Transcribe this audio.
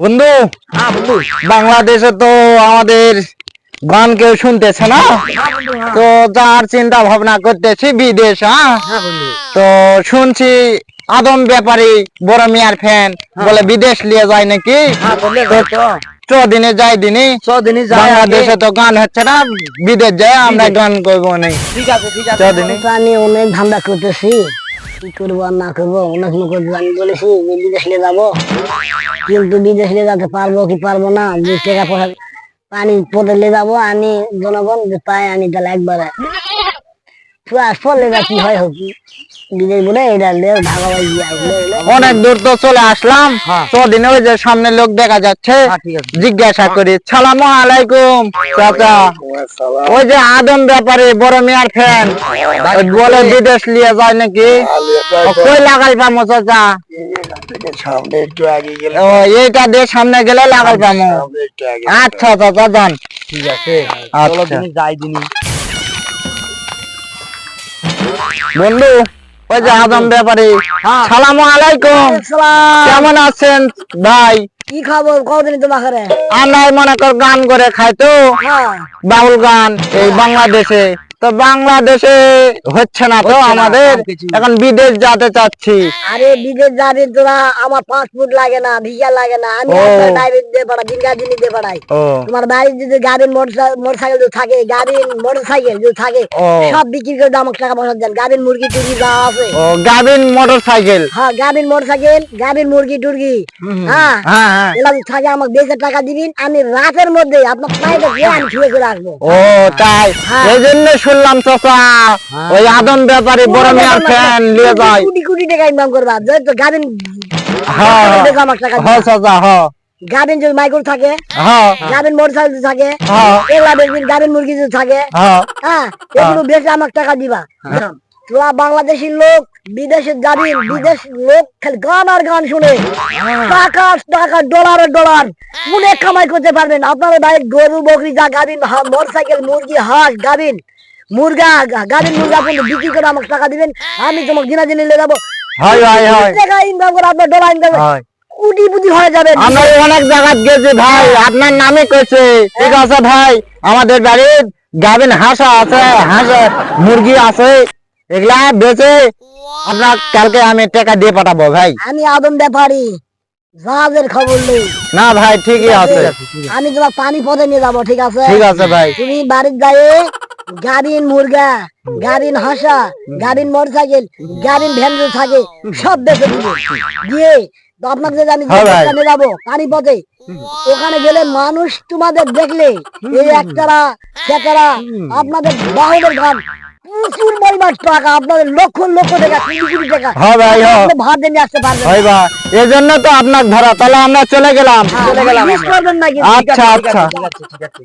বন্ধু বাংলাদেশে তো আমাদের গান কেউ শুনতেছে না। তো যার চিন্তা ভাবনা করতেছি বিদেশ হ্যাঁ? তো শুনছি আদম ব্যাপারী বড় মিয়ার ফ্যান বলে বিদেশ নিয়ে যায় নাকি? হ্যাঁ বললে তো চ দিনে যাই দিনে যায় বাংলাদেশে তো গান হচ্ছে না বিদেশ যায় আমরা গান করব না। ঠিক আছে ঠিক আছে। দিনে। অনেক ধান্দা করতেছি। কি করব আর না করব? অনেক করব আমি বলেছি, যে বিদেশ যাব। কিন্তু বিদেশ যেতে পারব কি পারব না, যে টাকা পয়সা পানি পদে নিয়ে যাব, আমি জনগণ, যে পাই আমি তাহলে একবারে। অনেক দূর তো চলে আসলাম। হ্যাঁ। ওই যে সামনে লোক দেখা যাচ্ছে। হ্যাঁ। জিজ্ঞাসা করি সালাম আলাইকুম চাচা। ওই যে আদম ব্যাপারে বড় মিয়ার ফ্যান। বলে বিদেশ নিয়ে যায় নাকি? কই লাগাল পামো চাচা? এইটা দিয়ে সামনে গেলে লাগাল পামো। আচ্ছা চাচা যান। ঠিক আছে। আচ্ছা। যাই দিনই বন্ধু ওই যে আদম ব্যাপারে। সালাম আলাইকুম। কেমন আছেন ভাই? কি খবর? কদিন তোমাকে ঘরে? আমরা মনে কর গান করে খাই তো। হ্যাঁ। বাউল গান এই বাংলাদেশে। তো বাংলাদেশে হচ্ছে না তো আমাদের। এখন বিদেশ যেতে চাচ্ছি। আরে বিদেশ যাবি তোরা আমার পাসপোর্ট লাগে না ভিসা লাগে না আমি। ডাইরেক্ট দিয়ে পাঠাই দিনকা দিনই দিয়ে পাঠাই। ও। তোমার বাড়ির যদি গাড়ির মোটর সাইকেল যদি থাকে গাড়ির মোটর সাইকেল যদি থাকে সব বিক্রি করে আমাকে টাকা পয়সা দেন। গাড়ির মুরগি টুরগি যা আছে। ও গাবিন মোটর সাইকেল হ্যাঁ গাড়ির মোটর সাইকেল গাড়ির মুরগি টুরগি। হ্যাঁ। হ্যাঁ হ্যাঁ। এগুলা যদি থাকে আমাকে বেশি টাকা দিবেন আমি রাতের মধ্যে আপনার গিয়ে আমি ছুঁয়ে করে আসব। ও তাই। হ্যাঁ। এই জন্য শুনলাম চাচা ওই আদম ব্যাপারে বড় মিয়ার ফ্যান নিয়ে যায় কোটি কোটি টাকা ইনকাম করবা। যেহেতু গাড়ির হ্যাঁ আমাকে টাকা হ্যাঁ চাচা হ্যাঁ। গাড়ির যদি মাইক্রো থাকে হ্যাঁ। গাড়ির মোটর সাইকেল যদি থাকে হ্যাঁ। এগুলা দেখবেন গাড়ির মুরগি যদি থাকে হ্যাঁ। হ্যাঁ এগুলো বেশি আমাকে টাকা দিবা। তোরা বাংলাদেশি লোক বিদেশে যাবি বিদেশ লোক খালি গান আর গান শুনে। টাকা টাকা ডলার আর ডলার অনেক কামাই করতে পারবেন আপনার ভাই গরু বকরি যা গাবিন মোটর সাইকেল মুরগি হাঁস গাবিন মুরগা গা- গাবিন মুরগা আপনি বিক্রি করে আমাকে টাকা দিবেন আমি তোমাকে দিনা দিনে নিয়ে যাব। হয় হয় হয়। টাকা ইনকাম করে আপনার ডলার ইনকাম হয়। কোটি পুটি হয়ে যাবে। আমরা অনেক জায়গায় গেছি ভাই আপনার নামে কইছে। ঠিক আছে ভাই আমাদের বাড়ির গাবিন হাঁসা আছে হাঁস মুরগি আছে এগুলা বেচে আপনার কালকে আমি টাকা দিয়ে পাঠাবো ভাই। আমি আদম ব্যাপারী জাহাজের খবর নেই না ভাই ঠিকই আছে আমি তোমার পানি পথে নিয়ে যাব ঠিক আছে? ঠিক আছে ভাই। তুমি বাড়ির গায়ে গাড়ির মুরগা গাড়ির হাঁসা গাড়ির মোটরসাইকেল গাড়ির ভ্যান থাকে সব বেঁচে দিবে আপনাকে যদি আমি হ্যাঁ যাব ওখানে গেলে মানুষ তোমাদের দেখলে এই একতারা সেতারা আপনাদের বাহুদের গান প্রচুর পরিমাণ টাকা আপনাদের লক্ষ লক্ষ টাকা কোটি কোটি টাকা। হ্যাঁ ভাই হ্যাঁ। ভাত দিয়ে আসতে পারবেন হয় বা এই জন্য তো আপনার ধরা তাহলে আমরা চলে গেলাম। চলে গেলাম করবেন না কিন্তু আচ্ছা আচ্ছা। ঠিক আছে ঠিক আছে।